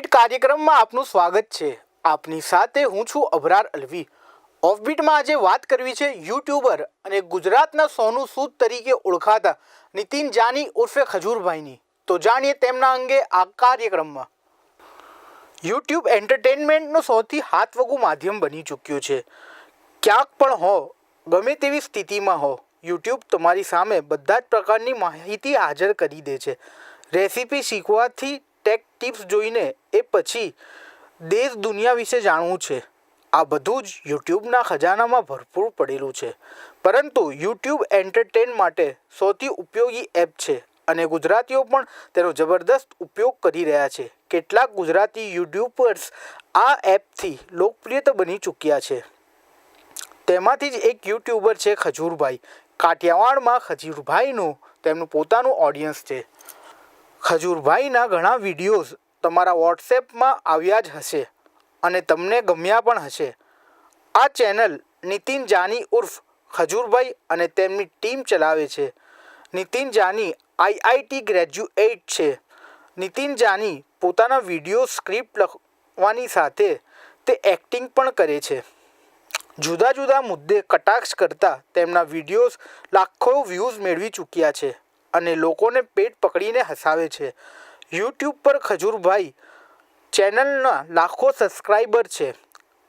Offbeat કાર્યક્રમમાં આપનું સ્વાગત છે. આપની સાથે હું છું અભરાર અલવી. ઓફબીટમાં આજે વાત કરવી છે યુટ્યુબર અને ગુજરાતના સોનું સૂદ તરીકે ઓળખાતા નીતિન જાની ઉર્ફે ખજૂરભાઈની. તો જાણીએ તેમના અંગે આ કાર્યક્રમમાં. યુટ્યુબ એન્ટરટેનમેન્ટનું સૌથી હાથવગું માધ્યમ બની ચૂક્યું છે. ક્યાંક પણ હો, ગમે તેવી સ્થિતિમાં હો યુટ્યુબ તમારી સામે બધા જ પ્રકારની માહિતી હાજર કરી દે છે. રેસીપી શીખવાથી ટેક ટિપ્સ જોઈને એ પછી દેશ, દુનિયા વિશે જાણવું છે. આ બધું જ યુટ્યુબના ખજાનામાં ભરપૂર પડેલું છે. પરંતુ યુટ્યુબ એન્ટરટેન માટે સૌથી ઉપયોગી એપ છે અને ગુજરાતીઓ પણ તેનો જબરદસ્ત ઉપયોગ કરી રહ્યા છે. કેટલાક ગુજરાતી યુટ્યુબર્સ આ એપથી લોકપ્રિય બની ચૂક્યા છે. તેમાંથી જ એક યુટ્યુબર છે ખજૂરભાઈ. કાઠિયાવાડમાં ખજૂરભાઈનું તેમનું પોતાનું ઓડિયન્સ છે. ખજૂરભાઈના ઘણા વિડીયોઝ તમારા વોટ્સએપમાં આવ્યા જ હશે અને તમને ગમ્યા પણ હશે. આ ચેનલ નીતિન જાની ઉર્ફ ખજૂરભાઈ અને તેમની ટીમ ચલાવે છે. નીતિન જાની આઈઆઈટી ગ્રેજ્યુએટ છે. નીતિન જાની પોતાના વીડિયો સ્ક્રિપ્ટ લખવાની સાથે તે એક્ટિંગ પણ કરે છે. જુદા જુદા મુદ્દે કટાક્ષ કરતા તેમના વિડીયોઝ લાખો વ્યૂઝ મેળવી ચૂક્યા છે. અને લોકોને પેટ પકડીને હસાવે છે. યુટ્યુબ પર ખજૂરભાઈ ચેનલના લાખો સબસ્ક્રાઈબર છે.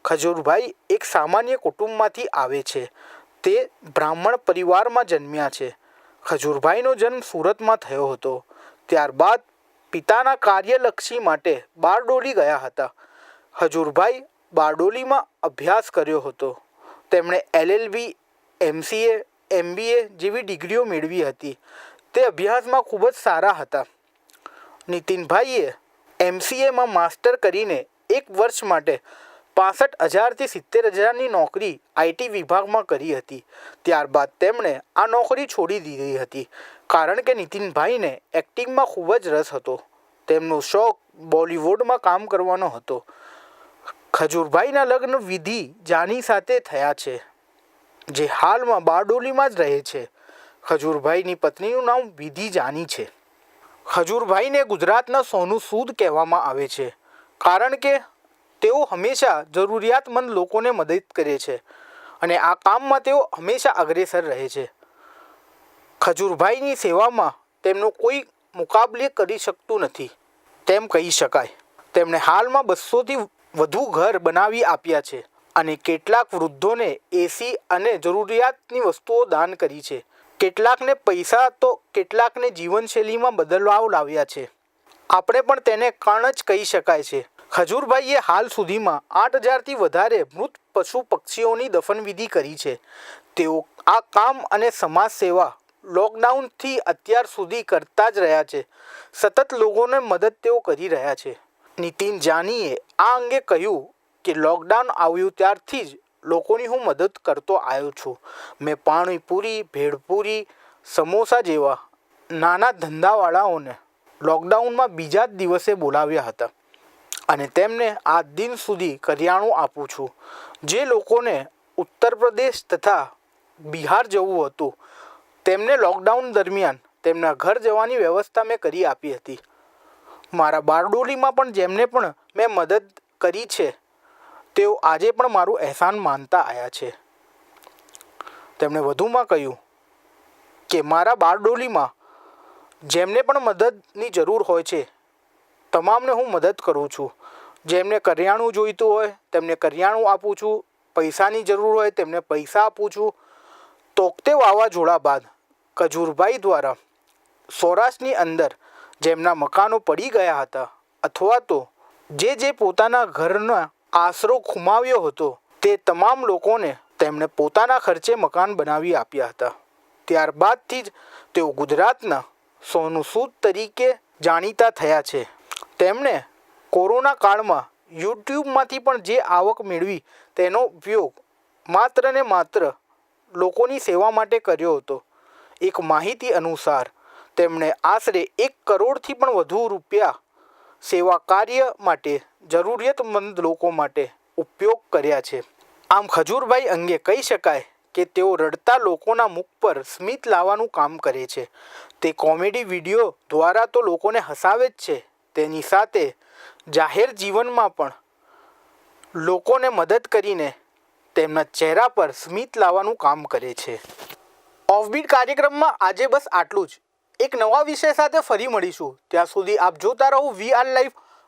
ખજૂરભાઈ એક સામાન્ય કુટુંબમાંથી આવે છે. તે બ્રાહ્મણ પરિવારમાં જન્મ્યા છે. ખજૂરભાઈનો જન્મ સુરતમાં થયો હતો. ત્યારબાદ પિતાના કાર્યલક્ષી માટે બારડોલી ગયા હતા. ખજૂરભાઈ બારડોલીમાં અભ્યાસ કર્યો હતો. તેમણે એલએલબી, એમસીએ, એમબીએ જેવી ડિગ્રીઓ મેળવી હતી. તે અભ્યાસમાં ખૂબ જ સારા હતા. નીતિનભાઈએ એમસીએમાં માસ્ટર કરીને એક વર્ષ માટે પાસઠ હજારથી સિત્તેર હજારની નોકરી આઈટી વિભાગમાં કરી હતી. ત્યારબાદ તેમણે આ નોકરી છોડી દીધી હતી, કારણ કે નીતિનભાઈને એક્ટિંગમાં ખૂબ જ રસ હતો. તેમનો શોખ બોલિવૂડમાં કામ કરવાનો હતો. ખજૂરભાઈના લગ્ન વિધિ જાની સાથે થયા છે, જે હાલમાં બારડોલીમાં જ રહે છે. ખજૂરભાઈની પત્નીનું નામ વિધિ જાની છે. ખજૂરભાઈને ગુજરાતના સોનું સૂદ કહેવામાં આવે છે. કારણ કે તેઓ હંમેશા જરૂરિયાતમંદ લોકોને મદદ કરે છે અને આ કામમાં તેઓ હંમેશા અગ્રેસર રહે છે. ખજૂરભાઈની સેવામાં તેમનો કોઈ મુકાબલે કરી શકતું નથી. તેમ કહી શકાય. તેમણે હાલમાં બસોથી વધુ ઘર બનાવી આપ્યા છે અને કેટલાક વૃદ્ધોને એસી અને જરૂરિયાતની વસ્તુઓ દાન કરી છે. કેટલાકને પૈસા તો કેટલાકને જીવનશૈલીમાં બદલાવ લાવ્યા છે. આપણે પણ તેને કણ જ કહી શકાય છે. ખજૂરભાઈએ હાલ સુધીમાં આઠ હજારથી વધારે મૃત પશુ પક્ષીઓની દફનવિધિ કરી છે. તેઓ આ કામ અને સમાજ સેવા લોકડાઉનથી અત્યાર સુધી કરતા જ રહ્યા છે. સતત લોકોને મદદ તેઓ કરી રહ્યા છે. નીતિન જાનીએ આ અંગે કહ્યું કે લોકડાઉન આવ્યું ત્યારથી જ લોકોની હું મદદ કરતો આવ્યો છું. મેં પાણીપુરી ભેળપુરી સમોસા જેવા નાના ધંધાવાળાઓને લોકડાઉનમાં બીજા જ દિવસે બોલાવ્યા હતા અને તેમને આ દિન સુધી કરિયાણું આપું છું. જે લોકોને ઉત્તર પ્રદેશ તથા બિહાર જવું હતું, તેમને લોકડાઉન દરમિયાન તેમના ઘર જવાની વ્યવસ્થા મેં કરી આપી હતી. મારા બારડોલીમાં પણ જેમને પણ મેં મદદ કરી છે તેઓ આજે પણ મારું અહેસાન માનતા આવ્યા છે. તેમણે વધુમાં કહ્યું કે, મારા બારડોલીમાં જેમને પણ મદદની જરૂર હોય છે, તમામને હું મદદ કરું છું. જેમને કરિયાણું જોઈતું હોય, તેમને કરિયાણું આપું છું. પૈસાની જરૂર હોય, તેમને પૈસા આપું છું. તોકતે વાવાઝોડા બાદ કજૂરભાઈ દ્વારા સૌરાષ્ટ્રની અંદર જેમના મકાનો પડી ગયા હતા, અથવા તો જે જે પોતાના ઘરના આશરો ખુમાવ્યો હતો. તે તમામ લોકોને તેમણે પોતાના ખર્ચે મકાન બનાવી આપ્યા હતા. ત્યારબાદથી જ તેઓ ગુજરાતના સોનું સૂદ તરીકે જાણીતા થયા છે. તેમણે કોરોના કાળમાં યુટ્યુબમાંથી પણ જે આવક મેળવી તેનો ઉપયોગ માત્ર ને માત્ર લોકોની સેવા માટે કર્યો હતો. એક માહિતી અનુસાર, તેમણે આશરે એક કરોડથી પણ વધુ રૂપિયા સેવા કાર્ય માટે જરૂરિયાતમંદ લોકો માટે ઉપયોગ કર્યા છે. આમ ખજૂરભાઈ અંગે કહી શકાય કે તેઓ રડતા લોકોના મુખ પર સ્મિત લાવવાનું કામ કરે છે. તે કોમેડી વીડિયો દ્વારા તો લોકોને હસાવે જ છે. તેની સાથે જાહેર જીવનમાં પણ લોકોને મદદ કરીને તેમના ચહેરા પર સ્મિત લાવવાનું કામ કરે છે. ઓફબીટ કાર્યક્રમમાં આજે બસ આટલું જ. એક નવા વિષય સાથે ફરી મળીશું. ત્યાં સુધી આપ જોતા રહો વી આર લાઈફ